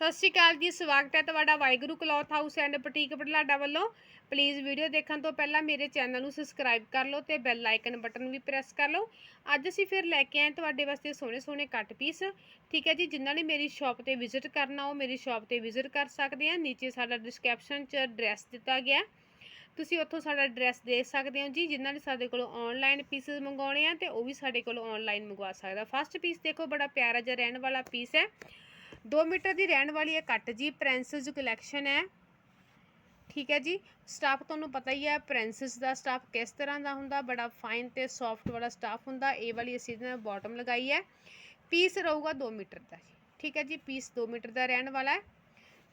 ਸਤਿ ਸ਼੍ਰੀ ਅਕਾਲ ਜੀ, ਸਵਾਗਤ ਹੈ ਤੁਹਾਡਾ Waheguru cloth house and boutique Budhlada ਵੱਲੋਂ। ਪਲੀਜ਼ ਵੀਡੀਓ ਦੇਖਣ ਤੋਂ ਪਹਿਲਾਂ ਮੇਰੇ ਚੈਨਲ ਨੂੰ ਸਬਸਕ੍ਰਾਈਬ ਕਰ ਲਓ ਤੇ ਬੈਲ ਆਈਕਨ ਬਟਨ ਵੀ ਪ੍ਰੈਸ ਕਰ ਲਓ। ਅੱਜ ਅਸੀਂ ਫਿਰ ਲੈ ਕੇ ਆਏ ਤੁਹਾਡੇ ਵਾਸਤੇ ਸੋਹਣੇ ਸੋਹਣੇ ਕੱਟ ਪੀਸ ਠੀਕ ਹੈ ਜੀ, ਜਿਨ੍ਹਾਂ ਨੇ ਮੇਰੀ ਸ਼ਾਪ ਤੇ ਵਿਜ਼ਿਟ ਕਰਨਾ, ਉਹ ਮੇਰੀ ਸ਼ਾਪ ਤੇ ਵਿਜ਼ਿਟ ਕਰ ਸਕਦੇ ਆ। ਨੀਚੇ ਸਾਡਾ ਡਿਸਕ੍ਰਿਪਸ਼ਨ 'ਚ ਐਡਰੈਸ ਦਿੱਤਾ ਗਿਆ। ਤੁਸੀਂ ਉੱਥੋਂ ਸਾਡਾ ਐਡਰੈਸ ਦੇ ਸਕਦੇ ਹੋ ਜੀ, ਜਿਨ੍ਹਾਂ ਨੇ ਸਾਡੇ ਕੋਲੋਂ ਆਨਲਾਈਨ ਪੀਸਸ ਮੰਗਾਉਣੇ ਆ ਤੇ ਉਹ ਵੀ ਸਾਡੇ ਕੋਲੋਂ ਆਨਲਾਈਨ ਮੰਗਵਾ ਸਕਦਾ। ਫਸਟ ਪੀਸ ਦੇਖੋ, ਬੜਾ ਪਿਆਰਾ ਜਿਹਾ ਰਹਿਣ ਵਾਲਾ ਪੀਸ ਹੈ। 2 ਮੀਟਰ ਦੀ ਰਹਿਣ ਵਾਲੀ ਹੈ ਕੱਟ ਜੀ ਪ੍ਰਿੰਸਸ ਕਲੈਕਸ਼ਨ ਹੈ। ਠੀਕ ਹੈ ਜੀ। ਸਟਾਫ ਤੁਹਾਨੂੰ ਪਤਾ ਹੀ ਹੈ ਪ੍ਰਿੰਸਸ ਦਾ ਸਟਾਫ ਕਿਸ ਤਰ੍ਹਾਂ ਦਾ ਹੁੰਦਾ, ਬੜਾ ਫਾਈਨ ਤੇ ਸੌਫਟ ਵਾਲਾ ਸਟਾਫ ਹੁੰਦਾ, ਇਹ ਵਾਲੀ ਅਸੀਂ ਇਹਦੇ ਨਾਲ ਬਾਟਮ ਲਗਾਈ ਹੈ। ਪੀਸ ਰਹੂਗਾ 2 ਮੀਟਰ ਦਾ ਜੀ। ਠੀਕ ਹੈ ਜੀ ਪੀਸ 2 ਮੀਟਰ ਦਾ ਰਹਿਣ ਵਾਲਾ ਹੈ।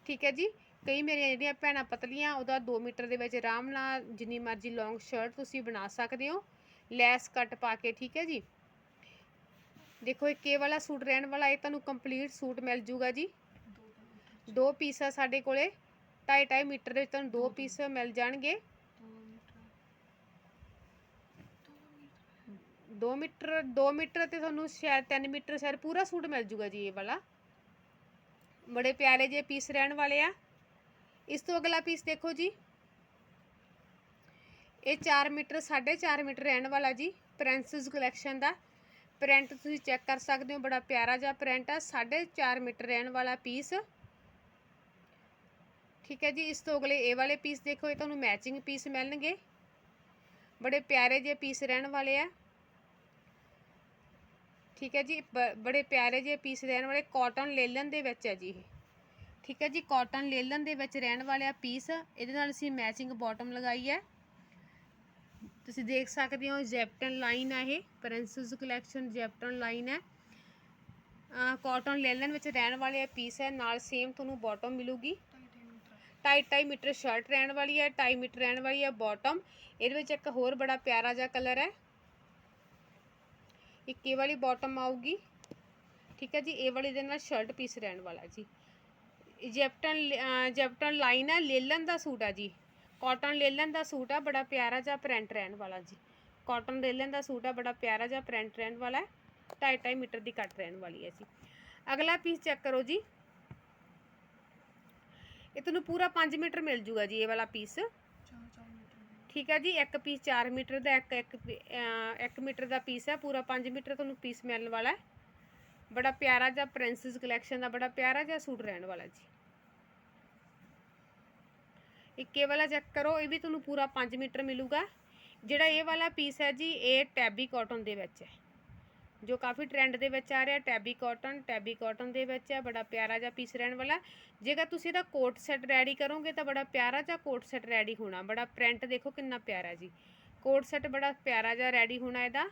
ਠੀਕ ਹੈ ਜੀ, ਕਈ ਮੇਰੀਆਂ ਜਿਹੜੀਆਂ ਭੈਣਾਂ ਪਤਲੀਆਂ, ਉਹਦਾ 2 ਮੀਟਰ ਦੇ ਵਿੱਚ ਆਰਾਮ ਨਾਲ ਜਿੰਨੀ ਮਰਜ਼ੀ ਲੌਂਗ ਸ਼ਰਟ ਤੁਸੀਂ ਬਣਾ ਸਕਦੇ ਹੋ। ਲੈਸ ਕੱਟ ਪਾ ਕੇ, ਠੀਕ ਹੈ ਜੀ। ਦੇਖੋ ਇਹ ਕੇ ਵਾਲਾ ਸੂਟ, ਰਹਿਣ ਵਾਲਾ, ਇਹ ਤੁਹਾਨੂੰ ਕੰਪਲੀਟ ਸੂਟ ਮਿਲ ਜੂਗਾ ਜੀ। ਦੋ ਪੀਸ ਆ ਸਾਡੇ ਕੋਲੇ 2.5 ਮੀਟਰ ਦੇ ਵਿੱਚ ਤੁਹਾਨੂੰ ਦੋ ਪੀਸ ਮਿਲ ਜਾਣਗੇ। 2 ਮੀਟਰ 2 ਮੀਟਰ ਤੇ ਤੁਹਾਨੂੰ ਸ਼ਾਇਦ 3 ਮੀਟਰ, ਸ਼ਾਇਦ ਪੂਰਾ ਸੂਟ ਮਿਲ ਜੂਗਾ ਜੀ ਇਹ ਵਾਲਾ। ਬੜੇ ਪਿਆਰੇ ਜਿਹੇ ਪੀਸ ਰਹਿਣ ਵਾਲੇ ਆ। ਇਸ ਤੋਂ ਅਗਲਾ ਪੀਸ ਦੇਖੋ ਜੀ। ਇਹ 4 ਮੀਟਰ 4.5 ਮੀਟਰ ਰਹਿਣ ਵਾਲਾ ਜੀ ਪ੍ਰਿੰਸਸ ਕਲੈਕਸ਼ਨ ਦਾ। ਪ੍ਰਿੰਟ ਤੁਸੀਂ ਚੈੱਕ ਕਰ ਸਕਦੇ ਹੋ, ਬੜਾ ਪਿਆਰਾ ਜਿਹਾ ਪ੍ਰਿੰਟ ਆ 4.5 ਮੀਟਰ ਰਹਿਣ ਵਾਲਾ ਪੀਸ ਠੀਕ ਹੈ ਜੀ, ਇਸ ਤੋਂ ਅਗਲੇ ਇਹ ਵਾਲੇ ਪੀਸ ਦੇਖੋ, ਇਹ ਤੁਹਾਨੂੰ ਮੈਚਿੰਗ ਪੀਸ ਮਿਲਣਗੇ। ਬੜੇ ਪਿਆਰੇ ਜਿਹੇ ਪੀਸ ਰਹਿਣ ਵਾਲੇ ਆ। ਠੀਕ ਹੈ ਜੀ, ਬ- ਬੜੇ ਪਿਆਰੇ ਜਿਹੇ ਪੀਸ ਰਹਿਣ ਵਾਲੇ ਕਾਟਨ ਲੇਲਨ ਦੇ ਵਿੱਚ ਹੈ ਜੀ ਇਹ। ਠੀਕ ਹੈ ਜੀ ਕਾਟਨ ਲੇਲਨ ਦੇ ਵਿੱਚ ਰਹਿਣ ਵਾਲੇ ਆ ਪੀਸ ਇਹਦੇ ਨਾਲ ਅਸੀਂ ਮੈਚਿੰਗ ਬਾਟਮ ਲਗਾਈ ਹੈ। ਤੁਸੀਂ ਦੇਖ ਸਕਦੇ ਹੋ ਜੈਪਟਨ ਲਾਈਨ ਹੈ ਇਹ ਪ੍ਰਿੰਸਸ ਕਲੈਕਸ਼ਨ ਜੈਪਟਨ ਲਾਈਨ ਹੈ। ਕਾਟਨ ਲੇਲਨ ਵਿੱਚ ਰਹਿਣ ਵਾਲੇ ਪੀਸ ਹੈ, ਨਾਲ ਸੇਮ ਤੁਹਾਨੂੰ ਬਾਟਮ ਮਿਲੂਗੀ। 2.5 ਮੀਟਰ ਸ਼ਰਟ ਰਹਿਣ ਵਾਲੀ ਹੈ 2.5 ਮੀਟਰ ਰਹਿਣ ਵਾਲੀ ਹੈ ਬਾਟਮ ਇਹਦੇ ਵਿੱਚ ਇੱਕ ਹੋਰ ਬੜਾ ਪਿਆਰਾ ਜਿਹਾ ਕਲਰ ਹੈ। ਇੱਕ ਇਹ ਵਾਲੀ ਬਾਟਮ ਆਊਗੀ। ਠੀਕ ਹੈ ਜੀ, ਇਹ ਵਾਲੀ ਦੇ ਨਾਲ ਸ਼ਰਟ ਪੀਸ ਰਹਿਣ ਵਾਲਾ ਜੀ। ਜੈਪਟਨ ਜੈਪਟਨ ਲਾਈਨ ਹੈ, ਲੇਲਨ ਦਾ ਸੂਟ ਆ ਜੀ। ਕਾਟਨ ਲੇਲਨ ਦਾ ਸੂਟ ਆ, ਬੜਾ ਪਿਆਰਾ ਜਿਹਾ ਪ੍ਰਿੰਟ ਰਹਿਣ ਵਾਲਾ ਜੀ। ਕਾਟਨ ਲੇਲਨ ਦਾ ਸੂਟ ਆ, ਬੜਾ ਪਿਆਰਾ ਜਿਹਾ ਪ੍ਰਿੰਟ ਰਹਿਣ ਵਾਲਾ ਹੈ। 2.5 ਮੀਟਰ ਦੀ ਕੱਟ ਰਹਿਣ ਵਾਲੀ ਹੈ ਜੀ। ਅਗਲਾ ਪੀਸ ਚੈੱਕ ਕਰੋ ਜੀ। ਇਹ ਤੁਹਾਨੂੰ ਪੂਰਾ 5 ਮੀਟਰ ਮਿਲ ਜੂਗਾ ਜੀ ਇਹ ਵਾਲਾ ਪੀਸ ਠੀਕ ਹੈ ਜੀ, ਇੱਕ ਪੀਸ 4 ਮੀਟਰ ਦਾ, ਇੱਕ ਇੱਕ 1 ਮੀਟਰ ਦਾ ਪੀਸ ਹੈ। ਪੂਰਾ 5 ਮੀਟਰ ਤੁਹਾਨੂੰ ਪੀਸ ਮਿਲਣ ਵਾਲਾ ਹੈ। ਬੜਾ ਪਿਆਰਾ ਜਿਹਾ ਪ੍ਰਿੰਸਸ ਕਲੈਕਸ਼ਨ ਦਾ, ਬੜਾ ਪਿਆਰਾ ਜਿਹਾ ਸੂਟ ਰਹਿਣ ਵਾਲਾ ਜੀ। ਇੱਕੇ ਵਾਲਾ ਚੈੱਕ ਕਰੋ, ਇਹ ਵੀ ਤੁਹਾਨੂੰ ਪੂਰਾ 5 ਮੀਟਰ ਮਿਲੂਗਾ। ਜਿਹੜਾ ਇਹ ਵਾਲਾ ਪੀਸ ਹੈ ਜੀ, ਇਹ ਟੈਬੀ ਕਾਟਨ ਦੇ ਵਿੱਚ ਹੈ। ਜੋ ਕਾਫੀ ਟ੍ਰੈਂਡ ਦੇ ਵਿੱਚ ਆ ਰਿਹਾ ਟੈਬੀ ਕਾਟਨ ਟੈਬੀ ਕਾਟਨ ਦੇ ਵਿੱਚ ਹੈ, ਬੜਾ ਪਿਆਰਾ ਜਿਹਾ ਪੀਸ ਰਹਿਣ ਵਾਲਾ। ਜੇਕਰ ਤੁਸੀਂ ਇਹਦਾ ਕੋਟ ਸੈੱਟ ਰੈਡੀ ਕਰੋਗੇ, ਤਾਂ ਬੜਾ ਪਿਆਰਾ ਜਿਹਾ ਕੋਟ ਸੈੱਟ ਰੈਡੀ ਹੋਣਾ, ਬੜਾ ਪ੍ਰਿੰਟ ਦੇਖੋ ਕਿੰਨਾ ਪਿਆਰਾ ਜੀ। ਕੋਟ ਸੈੱਟ ਬੜਾ ਪਿਆਰਾ ਜਿਹਾ ਰੈਡੀ ਹੋਣਾ ਇਹਦਾ।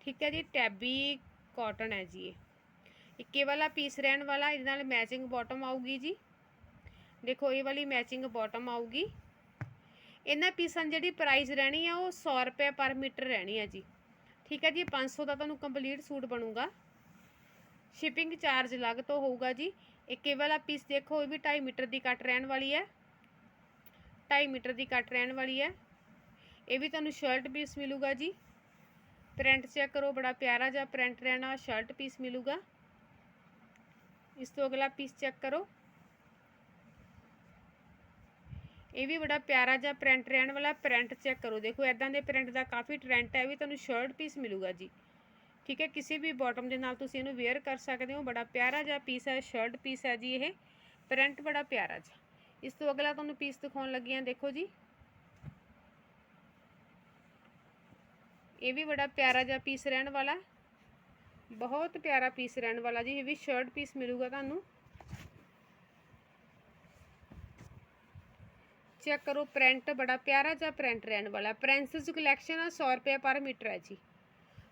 ਠੀਕ ਹੈ ਜੀ ਟੈਬੀ ਕਾਟਨ ਹੈ ਜੀ ਇਹ। ਇੱਕੇ ਵਾਲਾ ਪੀਸ ਰਹਿਣ ਵਾਲਾ, ਇਹਦੇ ਨਾਲ ਮੈਚਿੰਗ ਬਾਟਮ ਆਊਗੀ ਜੀ। ਦੇਖੋ, ਇਹ ਵਾਲੀ ਮੈਚਿੰਗ ਬਾਟਮ ਆਊਗੀ। ਇਹਨਾਂ ਪੀਸਾਂ ਦੀ ਜਿਹੜੀ ਪ੍ਰਾਈਸ ਰਹਿਣੀ ਆ, ਉਹ 100 ਰੁਪਏ ਪਰ ਮੀਟਰ ਰਹਿਣੀ ਆ ਜੀ। ਠੀਕ ਹੈ ਜੀ 500 ਦਾ ਤੁਹਾਨੂੰ ਕੰਪਲੀਟ ਸੂਟ ਬਣੂਗਾ। ਸ਼ਿਪਿੰਗ ਚਾਰਜ ਅਲੱਗ ਤੋਂ ਹੋਊਗਾ ਜੀ। ਇੱਕ ਇਹ ਵਾਲਾ ਪੀਸ ਦੇਖੋ, ਇਹ ਵੀ 2.5 ਮੀਟਰ ਦੀ ਕੱਟ ਰਹਿਣ ਵਾਲੀ ਹੈ। 2.5 ਮੀਟਰ ਦੀ ਕੱਟ ਰਹਿਣ ਵਾਲੀ ਹੈ। ਇਹ ਵੀ ਤੁਹਾਨੂੰ ਸ਼ਰਟ ਪੀਸ ਮਿਲੂਗਾ ਜੀ। ਪ੍ਰਿੰਟ ਚੈੱਕ ਕਰੋ, ਬੜਾ ਪਿਆਰਾ ਜਿਹਾ ਪ੍ਰਿੰਟ ਰਹਿਣਾ ਸ਼ਰਟ ਪੀਸ ਮਿਲੂਗਾ। ਇਸ ਤੋਂ ਅਗਲਾ ਪੀਸ ਚੈੱਕ ਕਰੋ। ਇਹ ਵੀ ਬੜਾ ਪਿਆਰਾ ਜਿਹਾ ਪ੍ਰਿੰਟ ਰਹਿਣ ਵਾਲਾ ਪ੍ਰਿੰਟ ਚੈੱਕ ਕਰੋ। ਦੇਖੋ ਐਦਾਂ ਦੇ ਪ੍ਰਿੰਟ ਦਾ ਕਾਫੀ ਟ੍ਰੈਂਡ ਹੈ, ਇਹ ਵੀ ਤੁਹਾਨੂੰ ਸ਼ਰਟ ਪੀਸ ਮਿਲੂਗਾ ਜੀ। ਠੀਕ ਹੈ, ਕਿਸੇ ਵੀ ਬਾਟਮ ਦੇ ਨਾਲ ਤੁਸੀਂ ਇਹਨੂੰ ਵੇਅਰ ਕਰ ਸਕਦੇ ਹੋ। ਬੜਾ ਪਿਆਰਾ ਜਿਹਾ ਪੀਸ ਹੈ ਸ਼ਰਟ ਪੀਸ ਹੈ ਜੀ ਇਹ। ਪ੍ਰਿੰਟ ਬੜਾ ਪਿਆਰਾ ਜਿਹਾ। ਇਸ ਤੋਂ ਅਗਲਾ ਤੁਹਾਨੂੰ ਪੀਸ ਦਿਖਾਉਣ ਲੱਗੀ ਹਾਂ, ਦੇਖੋ ਜੀ। ਇਹ ਵੀ ਬੜਾ ਪਿਆਰਾ ਜਿਹਾ ਪੀਸ ਰਹਿਣ ਵਾਲਾ। ਬਹੁਤ ਪਿਆਰਾ ਪੀਸ ਰਹਿਣ ਵਾਲਾ ਜੀ। ਇਹ ਵੀ ਸ਼ਰਟ ਪੀਸ ਮਿਲੂਗਾ ਤੁਹਾਨੂੰ। ਚੈੱਕ ਕਰੋ ਪ੍ਰਿੰਟ ਬੜਾ ਪਿਆਰਾ ਜਿਹਾ ਪ੍ਰਿੰਟ ਰਹਿਣ ਵਾਲਾ ਪ੍ਰਿੰਸਸ ਕਲੈਕਸ਼ਨ ਆ 100 ਰੁਪਏ ਪਰ ਮੀਟਰ ਹੈ ਜੀ।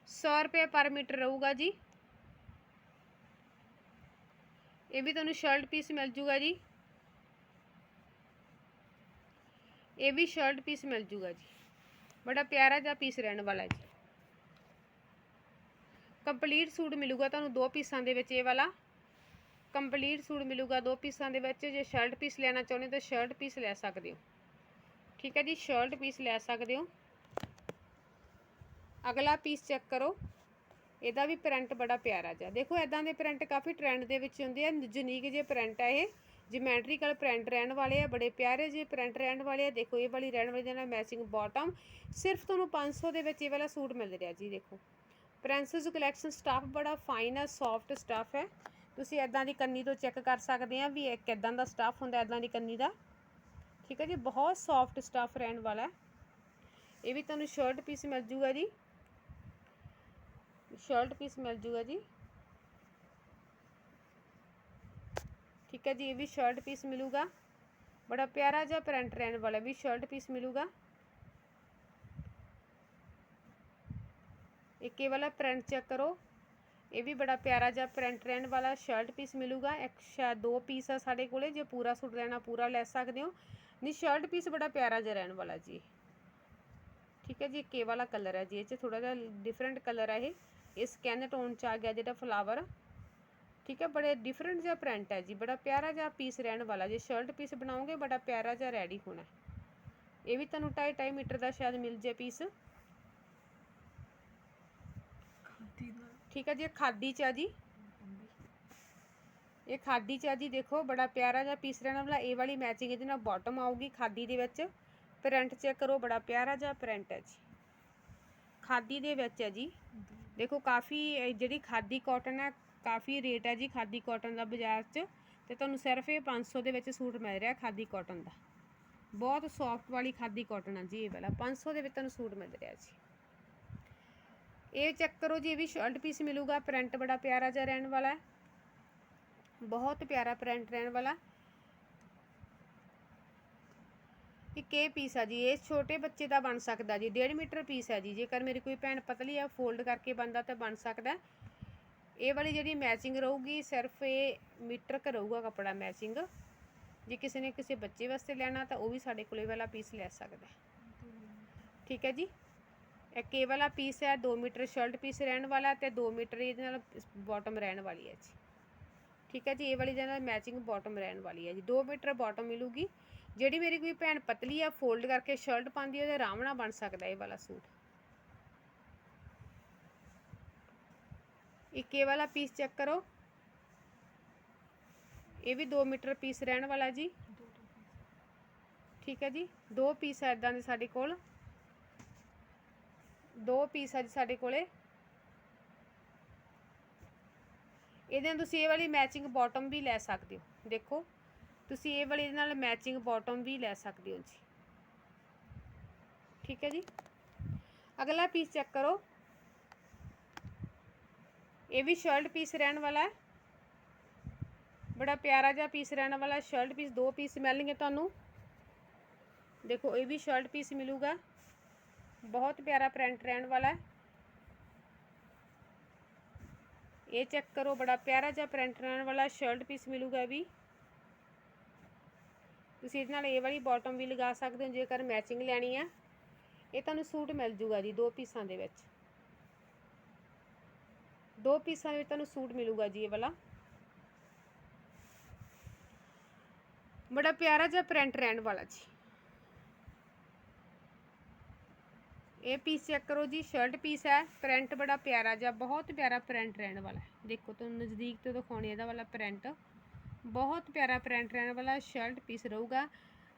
100 ਰੁਪਏ ਪਰ ਮੀਟਰ ਰਹੂਗਾ ਜੀ। ਇਹ ਵੀ ਤੁਹਾਨੂੰ ਸ਼ਰਟ ਪੀਸ ਮਿਲ ਜੂਗਾ ਜੀ। ਇਹ ਵੀ ਸ਼ਰਟ ਪੀਸ ਮਿਲ ਜੂਗਾ ਜੀ। ਬੜਾ ਪਿਆਰਾ ਜਿਹਾ ਪੀਸ ਰਹਿਣ ਵਾਲਾ ਜੀ। ਕੰਪਲੀਟ ਸੂਟ ਮਿਲੂਗਾ ਤੁਹਾਨੂੰ ਦੋ ਪੀਸਾਂ ਦੇ ਵਿੱਚ, ਇਹ ਵਾਲਾ। ਕੰਪਲੀਟ ਸੂਟ ਮਿਲੂਗਾ, ਦੋ ਪੀਸਾਂ ਦੇ ਵਿੱਚ, ਜੇ ਸ਼ਰਟ ਪੀਸ ਲੈਣਾ ਚਾਹੁੰਦੇ ਤਾਂ ਸ਼ਰਟ ਪੀਸ ਲੈ ਸਕਦੇ ਹੋ। ਠੀਕ ਹੈ ਜੀ ਸ਼ਰਟ ਪੀਸ ਲੈ ਸਕਦੇ ਹੋ। ਅਗਲਾ ਪੀਸ ਚੈੱਕ ਕਰੋ। ਇਹਦਾ ਵੀ ਪ੍ਰਿੰਟ ਬੜਾ ਪਿਆਰਾ ਜਿਹਾ। ਦੇਖੋ ਇਦਾਂ ਦੇ ਪ੍ਰਿੰਟ ਕਾਫੀ ਟ੍ਰੈਂਡ ਦੇ ਵਿੱਚ ਹੁੰਦੇ ਆ। ਯੂਨੀਕ ਜਿਹੇ ਪ੍ਰਿੰਟ ਆ ਇਹ। ਜਿਮੈਟ੍ਰੀਕਲ ਪ੍ਰਿੰਟ ਰਹਿਣ ਵਾਲੇ ਆ, ਬੜੇ ਪਿਆਰੇ ਜਿਹੇ ਪ੍ਰਿੰਟ ਰਹਿਣ ਵਾਲੇ ਆ। ਦੇਖੋ, ਇਹ ਵਾਲੀ ਰਹਿਣ ਵਾਲੀ ਦੇ ਨਾਲ ਮੈਚਿੰਗ ਬਾਟਮ ਸਿਰਫ ਤੁਹਾਨੂੰ 500 ਦੇ ਵਿੱਚ ਇਹ ਵਾਲਾ ਸੂਟ ਮਿਲ ਰਿਹਾ ਜੀ, ਦੇਖੋ। ਪ੍ਰਿੰਸਸ ਕਲੈਕਸ਼ਨ ਸਟਾਫ ਬੜਾ ਫਾਈਨ ਆ ਸੌਫਟ ਸਟਾਫ ਹੈ। ਤੁਸੀਂ ਇਦਾਂ ਦੀ ਕੰਨੀ ਤੋਂ ਚੈੱਕ ਕਰ ਸਕਦੇ ਆ ਵੀ ਇੱਕ ਕਿਦਾਂ ਦਾ ਸਟਾਫ ਹੁੰਦਾ ਇਦਾਂ ਦੀ ਕੰਨੀ ਦਾ। ਠੀਕ ਹੈ ਜੀ, ਬਹੁਤ ਸੌਫਟ ਸਟਾਫ ਰਹਿਣ ਵਾਲਾ ਹੈ। ਇਹ ਵੀ ਤੁਹਾਨੂੰ ਸ਼ਰਟ ਪੀਸ ਮਿਲ ਜੂਗਾ ਜੀ। ਸ਼ਰਟ ਪੀਸ ਮਿਲ ਜੂਗਾ ਜੀ। ਠੀਕ ਹੈ ਜੀ, ਇਹ ਵੀ ਸ਼ਰਟ ਪੀਸ ਮਿਲੂਗਾ। ਬੜਾ ਪਿਆਰਾ ਜਿਹਾ ਪ੍ਰਿੰਟ ਰਹਿਣ ਵਾਲਾ ਵੀ ਸ਼ਰਟ ਪੀਸ ਮਿਲੂਗਾ। ਇੱਕ ਇਹ ਵਾਲਾ ਪ੍ਰਿੰਟ ਚੈੱਕ ਕਰੋ। ਇਹ ਵੀ ਬੜਾ ਪਿਆਰਾ ਜਿਹਾ ਪ੍ਰਿੰਟ ਰਹਿਣ ਵਾਲਾ ਸ਼ਰਟ ਪੀਸ ਮਿਲੂਗਾ ਇੱਕ ਸ਼ਾਇਦ ਦੋ ਪੀਸ ਆ ਸਾਡੇ ਕੋਲੇ ਜੇ ਪੂਰਾ ਸੂਟ ਲੈਣਾ ਪੂਰਾ ਲੈ ਸਕਦੇ ਹੋ ਨਹੀਂ ਸ਼ਰਟ ਪੀਸ ਬੜਾ ਪਿਆਰਾ ਜਿਹਾ ਰਹਿਣ ਵਾਲਾ ਜੀ ਠੀਕ ਹੈ ਜੀ ਕੇ ਵਾਲਾ ਕਲਰ ਹੈ ਜੀ ਇਹ ਚ ਥੋੜਾ ਜਿਹਾ ਡਿਫਰੈਂਟ ਕਲਰ ਹੈ ਇਹ ਇਹ ਸਕੈਨ ਟੋਨ ਚ ਆ ਗਿਆ ਜਿਹੜਾ ਫਲਾਵਰ ਠੀਕ ਹੈ ਬੜੇ ਡਿਫਰੈਂਟ ਜਿਹਾ ਪ੍ਰਿੰਟ ਹੈ ਜੀ ਬੜਾ ਪਿਆਰਾ ਜਿਹਾ ਪੀਸ ਰਹਿਣ ਵਾਲਾ ਜੇ ਸ਼ਰਟ ਪੀਸ ਬਣਾਓਗੇ ਬੜਾ ਪਿਆਰਾ ਜਿਹਾ ਰੈਡੀ ਹੋਣਾ ਇਹ ਵੀ ਤੁਹਾਨੂੰ 2.5 2.5 ਮੀਟਰ ਦਾ ਸ਼ਾਇਦ ਮਿਲ ਜੇ ਪੀਸ ਠੀਕ ਹੈ ਜੀ, ਇਹ ਖਾਦੀ ਚ ਆ ਜੀ। ਇਹ ਖਾਦੀ ਚ ਆ ਜੀ, ਦੇਖੋ, ਬੜਾ ਪਿਆਰਾ ਜਿਹਾ ਪੀਸ ਰਹਿਣ। ਵਾਲਾ ਇਹ ਵਾਲੀ ਮੈਚਿੰਗ ਇਹਦੇ ਨਾਲ ਬਾਟਮ ਆਊਗੀ ਖਾਦੀ ਦੇ ਵਿੱਚ। ਪ੍ਰਿੰਟ ਚੈੱਕ ਕਰੋ, ਬੜਾ ਪਿਆਰਾ ਜਿਹਾ ਪ੍ਰਿੰਟ ਹੈ ਜੀ। ਖਾਦੀ ਦੇ ਵਿੱਚ ਹੈ ਜੀ। ਦੇਖੋ, ਕਾਫੀ ਜਿਹੜੀ ਖਾਦੀ ਕਾਟਨ ਹੈ, ਕਾਫੀ ਰੇਟ ਹੈ ਜੀ ਖਾਦੀ ਕਾਟਨ ਦਾ ਬਾਜ਼ਾਰ 'ਚ। ਤੇ ਤੁਹਾਨੂੰ ਸਿਰਫ ਇਹ 500 ਦੇ ਵਿੱਚ ਸੂਟ ਮਿਲ ਰਿਹਾ ਖਾਦੀ ਕਾਟਨ ਦਾ। ਬਹੁਤ ਸੌਫਟ ਵਾਲੀ ਖਾਦੀ ਕਾਟਨ ਆ ਜੀ ਇਹ ਵਾਲਾ। 500 ਦੇ ਵਿੱਚ ਤੁਹਾਨੂੰ ਸੂਟ ਮਿਲ ਰਿਹਾ ਜੀ। ਇਹ ਚੈੱਕ ਕਰੋ ਜੀ, ਇਹ ਵੀ ਸ਼ਰਟ ਪੀਸ ਮਿਲੂਗਾ। ਪ੍ਰਿੰਟ ਬੜਾ ਪਿਆਰਾ ਜਿਹਾ ਰਹਿਣ ਵਾਲਾ ਹੈ। ਬਹੁਤ ਪਿਆਰਾ ਪ੍ਰਿੰਟ ਰਹਿਣ ਵਾਲਾ। ਇੱਕ ਇਹ ਪੀਸ ਆ ਜੀ, ਇਹ ਛੋਟੇ ਬੱਚੇ ਦਾ ਬਣ ਸਕਦਾ ਜੀ 1.5 ਮੀਟਰ ਪੀਸ ਹੈ ਜੀ। ਜੇਕਰ ਮੇਰੀ ਕੋਈ ਭੈਣ ਪਤਲੀ ਆ ਫੋਲਡ ਕਰਕੇ ਬੰਦਾ ਤਾਂ ਬਣ ਸਕਦਾ। ਇਹ ਵਾਲੀ ਜਿਹੜੀ ਮੈਚਿੰਗ ਰਹੂਗੀ, ਸਿਰਫ ਇਹ ਮੀਟਰ ਕ ਰਹੂਗਾ ਕੱਪੜਾ ਮੈਚਿੰਗ ਜੇ ਕਿਸੇ ਨੇ ਕਿਸੇ ਬੱਚੇ ਵਾਸਤੇ ਲੈਣਾ ਤਾਂ ਉਹ ਵੀ ਸਾਡੇ ਕੋਲੇ ਵਾਲਾ ਪੀਸ ਲੈ ਸਕਦਾ। ਠੀਕ ਹੈ ਜੀ? ਇੱਕ ਇਹ ਵਾਲਾ ਪੀਸ ਹੈ 2 ਮੀਟਰ ਸ਼ਰਟ ਪੀਸ ਰਹਿਣ ਵਾਲਾ ਤੇ 2 ਮੀਟਰ ਇਹਦੇ ਨਾਲ ਬਾਟਮ ਰਹਿਣ ਵਾਲੀ ਹੈ ਜੀ। ਠੀਕ ਹੈ ਜੀ, ਇਹ ਵਾਲੀ ਦੇ ਨਾਲ ਮੈਚਿੰਗ ਬਾਟਮ ਰਹਿਣ ਵਾਲੀ ਹੈ ਜੀ। 2 ਮੀਟਰ ਬਾਟਮ ਮਿਲੂਗੀ। ਜਿਹੜੀ ਮੇਰੀ ਕੋਈ ਭੈਣ ਪਤਲੀ ਆ ਫੋਲਡ ਕਰਕੇ ਸ਼ਰਟ ਪਾਉਂਦੀ ਹੈ ਉਹਦੇ ਆਰਾਮ ਨਾਲ ਬਣ ਸਕਦਾ ਇਹ ਵਾਲਾ ਸੂਟ। ਇੱਕ ਇਹ ਵਾਲਾ ਪੀਸ ਚੈੱਕ ਕਰੋ। ਇਹ ਵੀ 2 ਮੀਟਰ ਪੀਸ ਰਹਿਣ ਵਾਲਾ ਜੀ। ਠੀਕ ਹੈ ਜੀ, ਦੋ ਪੀਸ ਹੈ ਇਦਾਂ ਦੇ ਸਾਡੇ ਕੋਲ। ਦੋ ਪੀਸ ਹੈ ਜੀ ਸਾਡੇ ਕੋਲੇ। ਇਹਦੇ ਨਾਲ ਤੁਸੀਂ ਇਹ ਵਾਲੀ ਮੈਚਿੰਗ ਬਾਟਮ ਵੀ ਲੈ ਸਕਦੇ ਹੋ। ਦੇਖੋ, ਤੁਸੀਂ ਇਹ ਵਾਲੀ ਇਹਦੇ ਨਾਲ ਮੈਚਿੰਗ ਬਾਟਮ ਵੀ ਲੈ ਸਕਦੇ ਹੋ ਜੀ। ਠੀਕ ਹੈ ਜੀ? ਅਗਲਾ ਪੀਸ ਚੈੱਕ ਕਰੋ। ਇਹ ਵੀ ਸ਼ਰਟ ਪੀਸ ਰਹਿਣ ਵਾਲਾ ਹੈ। ਬੜਾ ਪਿਆਰਾ ਜਿਹਾ ਪੀਸ ਰਹਿਣ ਵਾਲਾ ਸ਼ਰਟ ਪੀਸ ਦੋ ਪੀਸ ਮਿਲਣਗੇ ਤੁਹਾਨੂੰ। ਦੇਖੋ, ਇਹ ਵੀ ਸ਼ਰਟ ਪੀਸ ਮਿਲੂਗਾ। ਬਹੁਤ ਪਿਆਰਾ ਪ੍ਰਿੰਟ ਰਹਿਣ ਵਾਲਾ ਹੈ। ਇਹ ਚੈੱਕ ਕਰੋ, ਬੜਾ ਪਿਆਰਾ ਜਿਹਾ ਪ੍ਰਿੰਟ ਰਹਿਣ ਵਾਲਾ ਸ਼ਰਟ ਪੀਸ ਮਿਲੂਗਾ ਵੀ। ਤੁਸੀਂ ਇਹਦੇ ਨਾਲ ਇਹ ਵਾਲੀ ਬਾਟਮ ਵੀ ਲਗਾ ਸਕਦੇ ਹੋ, ਜੇਕਰ ਮੈਚਿੰਗ ਲੈਣੀ ਆ। ਇਹ ਤੁਹਾਨੂੰ ਸੂਟ ਮਿਲ ਜੂਗਾ ਜੀ, ਦੋ ਪੀਸਾਂ ਦੇ ਵਿੱਚ। ਦੋ ਪੀਸਾਂ ਦੇ ਵਿੱਚ ਤੁਹਾਨੂੰ ਸੂਟ ਮਿਲੂਗਾ ਜੀ ਇਹ ਵਾਲਾ। ਬੜਾ ਪਿਆਰਾ ਜਿਹਾ ਪ੍ਰਿੰਟ ਰਹਿਣ ਵਾਲਾ ਜੀ। ਇਹ ਪੀਸ ਚੈੱਕ ਕਰੋ ਜੀ ਸ਼ਰਟ ਪੀਸ ਹੈ ਪ੍ਰਿੰਟ ਬੜਾ ਪਿਆਰਾ ਜਿਹਾ, ਬਹੁਤ ਪਿਆਰਾ ਪ੍ਰਿੰਟ ਰਹਿਣ ਵਾਲਾ ਹੈ। ਦੇਖੋ ਤੁਹਾਨੂੰ ਨਜ਼ਦੀਕ ਤੋਂ ਦਿਖਾਉਣੀ ਇਹਦਾ ਵਾਲਾ ਪ੍ਰਿੰਟ ਬਹੁਤ ਪਿਆਰਾ ਪ੍ਰਿੰਟ ਰਹਿਣ ਵਾਲਾ ਸ਼ਰਟ ਪੀਸ ਰਹੂਗਾ।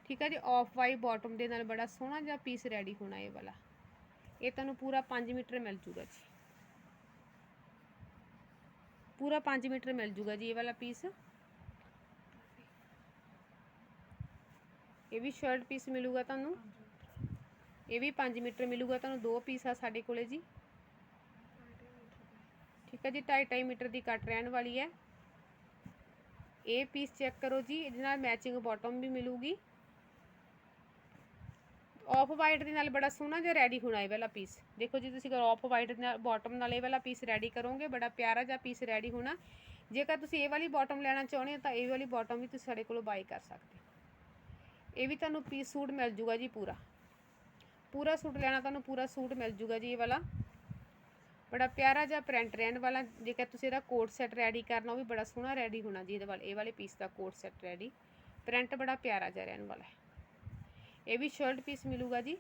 ਠੀਕ ਹੈ ਜੀ ਆਫ ਵਾਈਟ ਬਾਟਮ ਦੇ ਨਾਲ ਬੜਾ ਸੋਹਣਾ ਜਿਹਾ ਪੀਸ ਰੈਡੀ ਹੋਣਾ ਇਹ ਵਾਲਾ। ਇਹ ਤੁਹਾਨੂੰ ਪੂਰਾ 5 ਮੀਟਰ ਮਿਲ ਜੂਗਾ ਜੀ। ਪੂਰਾ 5 ਮੀਟਰ ਮਿਲ ਜੂਗਾ ਜੀ ਇਹ ਵਾਲਾ ਪੀਸ ਇਹ ਵੀ ਸ਼ਰਟ ਪੀਸ ਮਿਲੂਗਾ ਤੁਹਾਨੂੰ। ਇਹ ਵੀ 5 ਮੀਟਰ ਮਿਲੂਗਾ ਤੁਹਾਨੂੰ, ਦੋ ਪੀਸ ਆ ਸਾਡੇ ਕੋਲੇ ਜੀ। ਠੀਕ ਹੈ ਜੀ 2.5 ਮੀਟਰ ਦੀ ਕੱਟ ਰਹਿਣ ਵਾਲੀ ਹੈ। ਇਹ ਪੀਸ ਚੈੱਕ ਕਰੋ ਜੀ, ਇਹਦੇ ਨਾਲ ਮੈਚਿੰਗ ਬਾਟਮ ਵੀ ਮਿਲੂਗੀ। ਆਫ ਵਾਈਟ ਦੇ ਨਾਲ ਬੜਾ ਸੋਹਣਾ ਜਿਹਾ ਰੈਡੀ ਹੋਣਾ ਇਹ ਵਾਲਾ ਪੀਸ ਦੇਖੋ ਜੀ, ਤੁਸੀਂ ਅਗਰ ਆਫ ਵਾਈਟ ਨਾਲ ਬਾਟਮ ਨਾਲ ਇਹ ਵਾਲਾ ਪੀਸ ਰੈਡੀ ਕਰੋਗੇ, ਬੜਾ ਪਿਆਰਾ ਜਿਹਾ ਪੀਸ ਰੈਡੀ ਹੋਣਾ। ਜੇਕਰ ਤੁਸੀਂ ਇਹ ਵਾਲੀ ਬਾਟਮ ਲੈਣਾ ਚਾਹੁੰਦੇ ਹੋ, ਤਾਂ ਇਹ ਵਾਲੀ ਬਾਟਮ ਵੀ ਤੁਸੀਂ ਸਾਡੇ ਕੋਲੋਂ ਬਾਈ ਕਰ ਸਕਦੇ ਹੋ। ਇਹ ਵੀ ਤੁਹਾਨੂੰ ਪੀਸ ਸੂਟ ਮਿਲ ਜੂਗਾ ਜੀ ਪੂਰਾ। ਪੂਰਾ ਸੂਟ ਲੈਣਾ, ਤੁਹਾਨੂੰ ਪੂਰਾ ਸੂਟ ਮਿਲ ਜੂਗਾ ਜੀ ਇਹ ਵਾਲਾ। ਬੜਾ ਪਿਆਰਾ ਜਿਹਾ ਪ੍ਰਿੰਟ ਰਹਿਣ ਵਾਲਾ, ਜੇਕਰ ਤੁਸੀਂ ਇਹਦਾ ਕੋਟ ਸੈੱਟ ਰੈਡੀ ਕਰਨਾ, ਉਹ ਵੀ ਬੜਾ ਸੋਹਣਾ ਰੈਡੀ ਹੋਣਾ ਜੀ ਇਹਦੇ ਵਾਲੇ, ਇਹ ਵਾਲੇ ਪੀਸ ਦਾ ਕੋਟ ਸੈੱਟ ਰੈਡੀ ਪ੍ਰਿੰਟ ਬੜਾ ਪਿਆਰਾ ਜਿਹਾ ਰਹਿਣ ਵਾਲਾ ਹੈ। ਇਹ ਵੀ ਸ਼ਰਟ ਪੀਸ ਮਿਲੂਗਾ ਜੀ।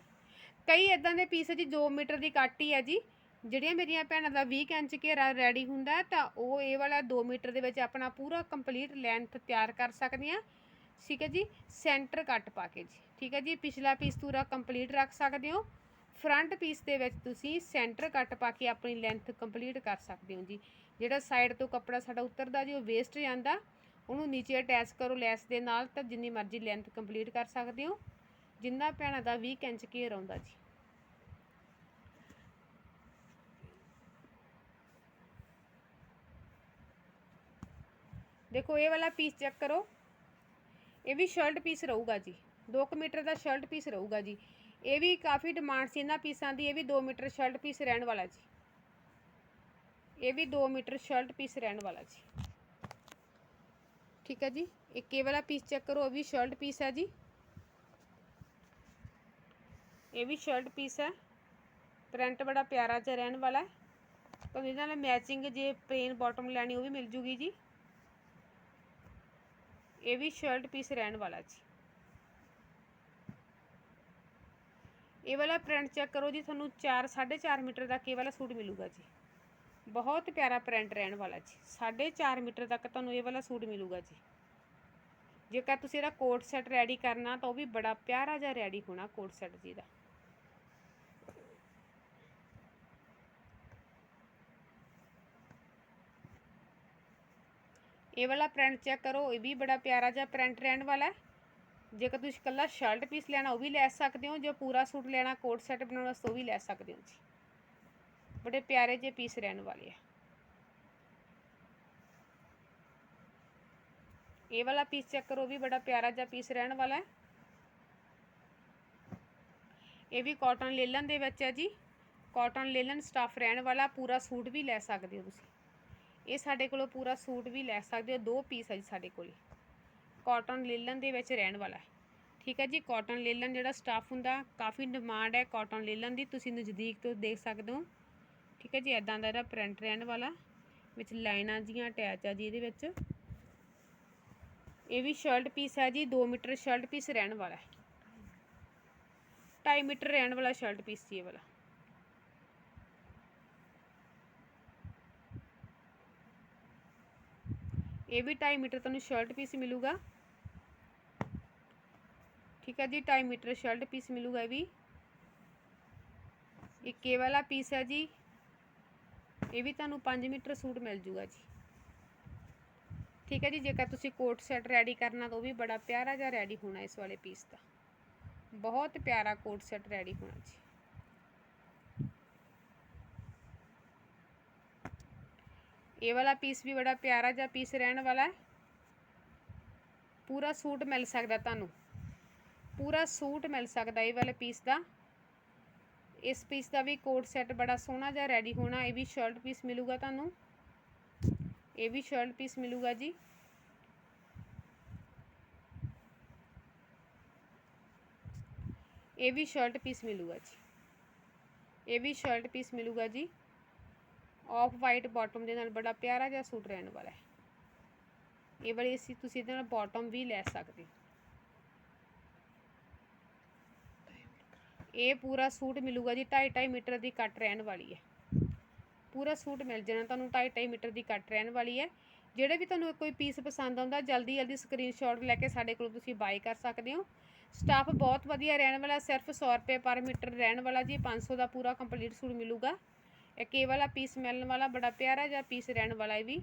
ਕਈ ਇਦਾਂ ਦੇ ਪੀਸ ਜੀ 2 ਮੀਟਰ ਦੀ ਕੱਟ ਹੀ ਹੈ ਜੀ। ਜਿਹੜੀਆਂ ਮੇਰੀਆਂ ਭੈਣਾਂ ਦਾ 20 ਇੰਚ ਘੇਰਾ ਰੈਡੀ ਹੁੰਦਾ, ਤਾਂ ਉਹ ਇਹ ਵਾਲਾ 2 ਮੀਟਰ ਦੇ ਵਿੱਚ ਆਪਣਾ ਪੂਰਾ ਕੰਪਲੀਟ ਲੈਂਥ ਤਿਆਰ ਕਰ ਸਕਦੀਆਂ। ਠੀਕ ਹੈ ਜੀ ਸੈਂਟਰ ਕੱਟ ਪਾ ਕੇ ਜੀ। ਠੀਕ ਹੈ ਜੀ, ਪਿਛਲਾ ਪੀਸ ਪੂਰਾ ਕੰਪਲੀਟ ਰੱਖ ਸਕਦੇ ਹੋ। ਫਰੰਟ ਪੀਸ ਦੇ ਵਿੱਚ ਤੁਸੀਂ ਸੈਂਟਰ ਕੱਟ ਪਾ ਕੇ ਆਪਣੀ ਲੈਂਥ ਕੰਪਲੀਟ ਕਰ ਸਕਦੇ ਹੋ ਜੀ। ਜਿਹੜਾ ਸਾਈਡ ਤੋਂ ਕੱਪੜਾ ਸਾਡਾ ਉਤਰਦਾ ਜੀ, ਉਹ ਵੇਸਟ ਜਾਂਦਾ। ਉਹਨੂੰ ਨੀਚੇ ਅਟੈਚ ਕਰੋ ਲੈਸ ਦੇ ਨਾਲ ਤਾਂ ਜਿੰਨੀ ਮਰਜ਼ੀ ਲੈਂਥ ਕੰਪਲੀਟ ਕਰ ਸਕਦੇ ਹੋ। ਜਿੰਨਾ ਭੈਣਾਂ ਦਾ 20 ਇੰਚ ਘੇਰ ਆਉਂਦਾ ਜੀ। ਦੇਖੋ, ਇਹ ਵਾਲਾ ਪੀਸ ਚੈੱਕ ਕਰੋ। ਇਹ ਵੀ ਸ਼ਰਟ ਪੀਸ ਰਹੂਗਾ ਜੀ। 2 ਮੀਟਰ ਦਾ ਸ਼ਰਟ ਪੀਸ ਰਹੂਗਾ ਜੀ। ਇਹ ਵੀ ਕਾਫੀ ਡਿਮਾਂਡ ਸੀ ਇਹਨਾਂ ਪੀਸਾਂ ਦੀ, ਇਹ ਵੀ 2 ਮੀਟਰ ਸ਼ਰਟ ਪੀਸ ਰਹਿਣ ਵਾਲਾ ਜੀ। ਇਹ ਵੀ 2 ਮੀਟਰ ਸ਼ਰਟ ਪੀਸ ਰਹਿਣ ਵਾਲਾ ਜੀ। ਠੀਕ ਹੈ ਜੀ, ਇੱਕ ਇਹ ਵਾਲਾ ਪੀਸ ਚੈੱਕ ਕਰੋ ਇਹ ਵੀ ਸ਼ਰਟ ਪੀਸ ਹੈ ਜੀ। ਇਹ ਵੀ ਸ਼ਰਟ ਪੀਸ ਹੈ। ਪ੍ਰਿੰਟ ਬੜਾ ਪਿਆਰਾ ਜਿਹਾ ਰਹਿਣ ਵਾਲਾ ਹੈ। ਤੁਹਾਨੂੰ ਇਹਦੇ ਨਾਲ ਮੈਚਿੰਗ ਜੇ ਪਲੇਨ ਬਾਟਮ ਲੈਣੀ, ਉਹ ਵੀ ਮਿਲ ਜੂਗੀ ਜੀ। ਇਹ ਵੀ ਸ਼ਰਟ ਪੀਸ ਰਹਿਣ ਵਾਲਾ ਜੀ। ਇਹ ਵਾਲਾ ਪ੍ਰਿੰਟ ਚੈੱਕ ਕਰੋ ਜੀ, ਤੁਹਾਨੂੰ 4 4.5 ਮੀਟਰ ਤੱਕ ਇਹ ਵਾਲਾ ਸੂਟ ਮਿਲੂਗਾ ਜੀ। ਬਹੁਤ ਪਿਆਰਾ ਪ੍ਰਿੰਟ ਰਹਿਣ ਵਾਲਾ ਜੀ। 4.5 ਮੀਟਰ ਤੱਕ ਤੁਹਾਨੂੰ ਇਹ ਵਾਲਾ ਸੂਟ ਮਿਲੂਗਾ ਜੀ। ਜੇਕਰ ਤੁਸੀਂ ਇਹਦਾ ਕੋਟ ਸੈਟ ਰੈਡੀ ਕਰਨਾ, ਤਾਂ ਉਹ ਵੀ ਬੜਾ ਪਿਆਰਾ ਜਿਹਾ ਰੈਡੀ ਹੋਣਾ ਕੋਟ ਸੈਟ ਜੀ ਦਾ। ਇਹ ਵਾਲਾ ਪ੍ਰਿੰਟ ਚੈੱਕ ਕਰੋ, ਇਹ ਵੀ ਬੜਾ ਪਿਆਰਾ ਜਿਹਾ ਪ੍ਰਿੰਟ ਰਹਿਣ ਵਾਲਾ। ਹੈ ਜੇਕਰ ਤੁਸੀਂ ਇਕੱਲਾ ਸ਼ਰਟ ਪੀਸ ਲੈਣਾ, ਉਹ ਵੀ ਲੈ ਸਕਦੇ ਹੋ, ਜੇ ਪੂਰਾ ਸੂਟ ਲੈਣਾ, ਕੋਟ ਸੈਟ ਬਣਾਉਣਾ ਵਾਸਤੇ ਉਹ ਵੀ ਲੈ ਸਕਦੇ ਹੋ ਜੀ। ਬੜੇ ਪਿਆਰੇ ਜਿਹੇ ਪੀਸ ਰਹਿਣ ਵਾਲੇ ਆ। ਇਹ ਵਾਲਾ ਪੀਸ ਚੈੱਕ ਕਰੋ, ਉਹ ਵੀ ਬੜਾ ਪਿਆਰਾ ਜਿਹਾ ਪੀਸ ਰਹਿਣ ਵਾਲਾ ਹੈ। ਇਹ ਵੀ ਕਾਟਨ ਲੇਲਨ ਦੇ ਵਿੱਚ ਹੈ ਜੀ। ਕਾਟਨ ਲੇਲਨ ਸਟਾਫ ਰਹਿਣ ਵਾਲਾ, ਪੂਰਾ ਸੂਟ ਵੀ ਲੈ ਸਕਦੇ ਹੋ ਤੁਸੀਂ। ਇਹ ਸਾਡੇ ਕੋਲੋਂ ਪੂਰਾ ਸੂਟ ਵੀ ਲੈ ਸਕਦੇ ਹੋ, ਦੋ ਪੀਸ ਹੈ ਜੀ ਸਾਡੇ ਕੋਲ। ਕਾਟਨ ਲੇਲਨ ਦੇ ਵਿੱਚ ਰਹਿਣ ਵਾਲਾ ਹੈ। ਠੀਕ ਹੈ ਜੀ ਕਾਟਨ ਲੇਲਨ ਜਿਹੜਾ ਸਟਾਫ ਹੁੰਦਾ, ਕਾਫੀ ਡਿਮਾਂਡ ਹੈ ਕਾਟਨ ਲੇਲਨ ਦੀ, ਤੁਸੀਂ ਨਜ਼ਦੀਕ ਤੋਂ ਦੇਖ ਸਕਦੇ ਹੋ। ਠੀਕ ਹੈ ਜੀ ਐਦਾਂ ਦਾ ਇਹਦਾ ਪ੍ਰਿੰਟ ਰਹਿਣ ਵਾਲਾ, ਵਿੱਚ ਲਾਈਨਾਂ ਜੀਆਂ ਅਟੈਚ ਆ ਜੀ ਇਹਦੇ ਵਿੱਚ। ਇਹ ਵੀ ਸ਼ਰਟ ਪੀਸ ਹੈ ਜੀ 2 ਮੀਟਰ ਸ਼ਰਟ ਪੀਸ ਰਹਿਣ ਵਾਲਾ ਹੈ। 2.5 ਮੀਟਰ ਰਹਿਣ ਵਾਲਾ ਸ਼ਰਟ ਪੀਸ ਜੀ ਇਹ ਵਾਲਾ। ਇਹ ਵੀ 2.5 ਮੀਟਰ ਤੁਹਾਨੂੰ ਸ਼ਰਟ ਪੀਸ ਮਿਲੂਗਾ। ਠੀਕ ਹੈ ਜੀ 2.5 ਮੀਟਰ ਸ਼ਰਟ ਪੀਸ ਮਿਲੂਗਾ ਇਹ ਵੀ। ਇੱਕ ਇਹ ਵਾਲਾ ਪੀਸ ਹੈ ਜੀ। ਇਹ ਵੀ ਤੁਹਾਨੂੰ 5 ਮੀਟਰ ਸੂਟ ਮਿਲ ਜੂਗਾ ਜੀ। ਠੀਕ ਹੈ ਜੀ, ਜੇਕਰ ਤੁਸੀਂ ਕੋਟ ਸੈਟ ਰੈਡੀ ਕਰਨਾ ਤਾਂ ਉਹ ਵੀ ਬੜਾ ਪਿਆਰਾ ਜਿਹਾ ਰੈਡੀ ਹੋਣਾ ਇਸ ਵਾਲੇ ਪੀਸ ਦਾ। ਬਹੁਤ ਪਿਆਰਾ ਕੋਟ ਸੈਟ ਰੈਡੀ ਹੋਣਾ ਜੀ। ਇਹ ਵਾਲਾ ਪੀਸ ਵੀ ਬੜਾ ਪਿਆਰਾ ਜਿਹਾ ਪੀਸ ਰਹਿਣ ਵਾਲਾ ਹੈ। ਪੂਰਾ ਸੂਟ ਮਿਲ ਸਕਦਾ ਤੁਹਾਨੂੰ। ਪੂਰਾ ਸੂਟ ਮਿਲ ਸਕਦਾ ਇਹ ਵਾਲੇ ਪੀਸ ਦਾ। ਇਸ ਪੀਸ ਦਾ ਵੀ ਕੋਟ ਸੈਟ ਬੜਾ ਸੋਹਣਾ ਜਿਹਾ ਰੈਡੀ ਹੋਣਾ, ਇਹ ਵੀ ਸ਼ਰਟ ਪੀਸ ਮਿਲੂਗਾ ਤੁਹਾਨੂੰ। ਇਹ ਵੀ ਸ਼ਰਟ ਪੀਸ ਮਿਲੂਗਾ ਜੀ। ਇਹ ਵੀ ਸ਼ਰਟ ਪੀਸ ਮਿਲੂਗਾ ਜੀ। ਇਹ ਵੀ ਸ਼ਰਟ ਪੀਸ ਮਿਲੂਗਾ ਜੀ। ਆਫ ਵਾਈਟ ਬਾਟਮ ਦੇ ਨਾਲ ਬੜਾ ਪਿਆਰਾ ਜਿਹਾ ਸੂਟ ਰਹਿਣ ਵਾਲਾ ਹੈ। ਇਹ ਵਾਲੀ ਅਸੀਂ ਤੁਸੀਂ ਇਹਦੇ ਨਾਲ ਬਾਟਮ ਵੀ ਲੈ ਸਕਦੇ ਹੋ। ਇਹ ਪੂਰਾ ਸੂਟ ਮਿਲੂਗਾ ਜੀ 2.5 2.5 ਮੀਟਰ ਦੀ ਕੱਟ ਰਹਿਣ ਵਾਲੀ ਹੈ। ਪੂਰਾ ਸੂਟ ਮਿਲ ਜਾਣਾ ਤੁਹਾਨੂੰ 2.5 2.5 ਮੀਟਰ ਦੀ ਕੱਟ ਰਹਿਣ ਵਾਲੀ ਹੈ। ਜਿਹੜੇ ਵੀ ਤੁਹਾਨੂੰ ਕੋਈ ਪੀਸ ਪਸੰਦ ਆਉਂਦਾ, ਜਲਦੀ ਜਲਦੀ ਸਕਰੀਨਸ਼ਾਟ ਲੈ ਕੇ ਸਾਡੇ ਕੋਲ ਤੁਸੀਂ ਬਾਈ ਕਰ ਸਕਦੇ ਹੋ। ਸਟਾਫ ਬਹੁਤ ਵਧੀਆ ਰਹਿਣ ਵਾਲਾ, ਸਿਰਫ 100 ਰੁਪਏ ਪਰ ਮੀਟਰ ਰਹਿਣ ਵਾਲਾ ਜੀ 500 ਦਾ ਪੂਰਾ ਕੰਪਲੀਟ ਸੂਟ ਮਿਲੂਗਾ। ਇੱਕ ਇਹ ਵਾਲਾ ਪੀਸ ਮਿਲਣ ਵਾਲਾ, ਬੜਾ ਪਿਆਰਾ ਜਿਹਾ ਪੀਸ ਰਹਿਣ ਵਾਲਾ ਇਹ ਵੀ।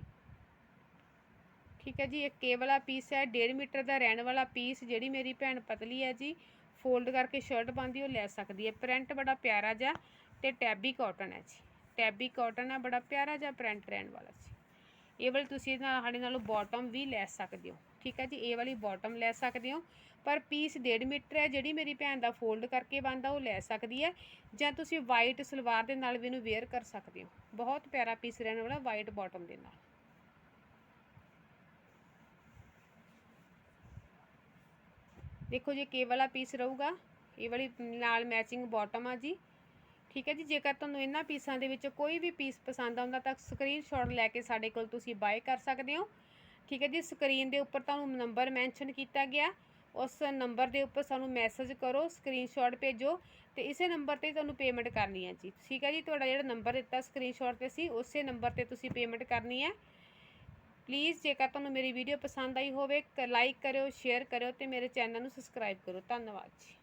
ਠੀਕ ਹੈ ਜੀ, ਇੱਕ ਇਹ ਵਾਲਾ ਪੀਸ ਹੈ 1.5 ਮੀਟਰ ਦਾ ਰਹਿਣ ਵਾਲਾ ਪੀਸ ਜਿਹੜੀ ਮੇਰੀ ਭੈਣ ਪਤਲੀ ਹੈ ਜੀ ਫੋਲਡ ਕਰਕੇ ਸ਼ਰਟ ਪਾਉਂਦੀ ਉਹ ਲੈ ਸਕਦੀ ਹੈ। ਪ੍ਰਿੰਟ ਬੜਾ ਪਿਆਰਾ ਜਿਹਾ ਤੇ ਟੈਬੀ ਕਾਟਨ ਹੈ ਜੀ। ਟੈਬੀ ਕਾਟਨ ਹੈ ਬੜਾ ਪਿਆਰਾ ਜਿਹਾ ਪ੍ਰਿੰਟ ਰਹਿਣ ਵਾਲਾ ਜੀ। ਇਹ ਵਾਲੀ ਤੁਸੀਂ ਇਹਦੇ ਸਾਡੇ ਨਾਲੋਂ ਬਾਟਮ ਵੀ ਲੈ ਸਕਦੇ ਹੋ। ਠੀਕ ਹੈ ਜੀ, ਇਹ ਵਾਲੀ ਬਾਟਮ ਲੈ ਸਕਦੇ ਹੋ। ਪਰ ਪੀਸ 1.5 ਮੀਟਰ ਹੈ, ਜਿਹੜੀ ਮੇਰੀ ਭੈਣ ਦਾ ਫੋਲਡ ਕਰਕੇ ਬੰਦਾ ਉਹ ਲੈ ਸਕਦੀ ਹੈ। ਜਾਂ ਤੁਸੀਂ ਵਾਈਟ ਸਲਵਾਰ ਦੇ ਨਾਲ ਵੀ ਇਹਨੂੰ ਵੇਅਰ ਕਰ ਸਕਦੇ ਹੋ। ਬਹੁਤ ਪਿਆਰਾ ਪੀਸ ਰਹਿਣ ਵਾਲਾ ਵਾਈਟ ਬਾਟਮ ਦੇ ਨਾਲ। ਦੇਖੋ ਜੀ, ਕੇ ਵਾਲਾ ਪੀਸ ਰਹੂਗਾ। ਇਹ ਵਾਲੀ ਨਾਲ ਮੈਚਿੰਗ ਬਾਟਮ ਆ ਜੀ। ਠੀਕ ਹੈ ਜੀ, ਜੇਕਰ ਤੁਹਾਨੂੰ ਇਹਨਾਂ ਪੀਸਾਂ ਦੇ ਵਿੱਚ ਕੋਈ ਵੀ ਪੀਸ ਪਸੰਦ ਆਉਂਦਾ ਤਾਂ ਸਕਰੀਨਸ਼ਾਟ ਲੈ ਕੇ ਸਾਡੇ ਕੋਲ ਤੁਸੀਂ ਬਾਏ ਕਰ ਸਕਦੇ ਹੋ। ਠੀਕ ਹੈ ਜੀ ਸਕਰੀਨ ਦੇ ਉੱਪਰ ਤੁਹਾਨੂੰ ਨੰਬਰ ਮੈਂਸ਼ਨ ਕੀਤਾ ਗਿਆ। ਉਸ ਨੰਬਰ ਦੇ ਉੱਪਰ ਸਾਨੂੰ ਮੈਸੇਜ ਕਰੋ ਸਕਰੀਨਸ਼ਾਟ ਭੇਜੋ ਤੇ ਇਸੇ ਨੰਬਰ ਤੇ ਤੁਹਾਨੂੰ ਪੇਮੈਂਟ ਕਰਨੀ ਹੈ ਜੀ। ਠੀਕ ਹੈ ਜੀ, ਤੁਹਾਡਾ ਜਿਹੜਾ ਨੰਬਰ ਦਿੱਤਾ ਸਕਰੀਨਸ਼ਾਟ ਤੇ ਸੀ, ਉਸੇ ਨੰਬਰ ਤੇ ਤੁਸੀਂ ਪੇਮੈਂਟ ਕਰਨੀ ਹੈ। ਪਲੀਜ਼ ਜੇਕਰ ਤੁਹਾਨੂੰ ਮੇਰੀ ਵੀਡੀਓ ਪਸੰਦ ਆਈ ਹੋਵੇ ਲਾਈਕ ਕਰਿਓ ਸ਼ੇਅਰ ਕਰਿਓ ਤੇ ਮੇਰੇ ਚੈਨਲ ਨੂੰ ਸਬਸਕ੍ਰਾਈਬ ਕਰੋ ਧੰਨਵਾਦ ਜੀ।